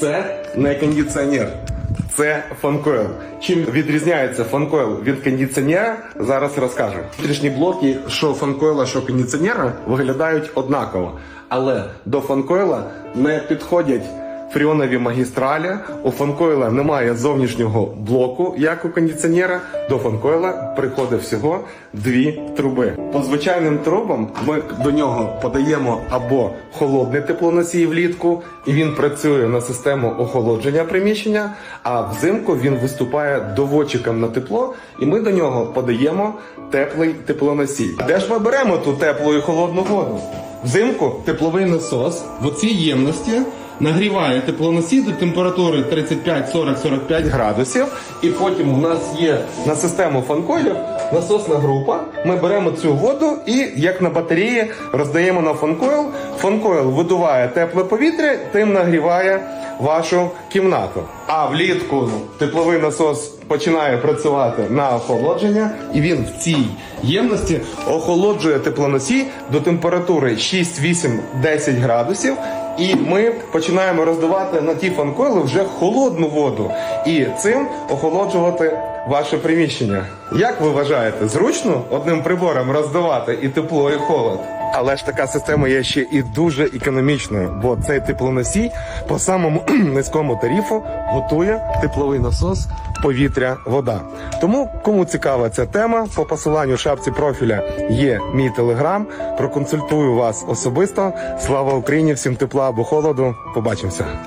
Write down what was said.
Це не кондиціонер. Це фанкойл. Чим відрізняється фанкойл від кондиціонера, зараз розкажу. Внутрішні блоки, що фанкойла, що кондиціонера, виглядають однаково. Але до фанкойла не підходять фріонові магістралі. У фанкойла немає зовнішнього блоку, як у кондиціонера. До фанкойла приходить всього дві труби. По звичайним трубам ми до нього подаємо або холодний теплоносій влітку, і він працює на систему охолодження приміщення. А взимку він виступає доводчиком на тепло, і ми до нього подаємо теплий теплоносій. Де ж ми беремо ту теплу і холодну воду? Взимку тепловий насос в оцій ємності нагріває теплоносій до температури 35, 40, 45 градусів. І потім у нас є на систему фанкойлів насосна група. Ми беремо цю воду і, як на батареї, роздаємо на фанкойл. Фанкойл видуває тепле повітря, тим нагріває вашу кімнату. А влітку тепловий насос починає працювати на охолодження, і він в цій ємності охолоджує теплоносій до температури 6, 8, 10 градусів. І ми починаємо роздавати на ті фанкойли вже холодну воду і цим охолоджувати ваше приміщення. Як ви вважаєте, зручно одним прибором роздавати і тепло, і холод? Але ж така система є ще і дуже економічною, бо цей теплоносій по самому низькому тарифу готує тепловий насос, повітря, вода. Тому, кому цікава ця тема, по посиланню в шапці профіля є мій телеграм. Проконсультую вас особисто. Слава Україні! Всім тепла або холоду. Побачимося.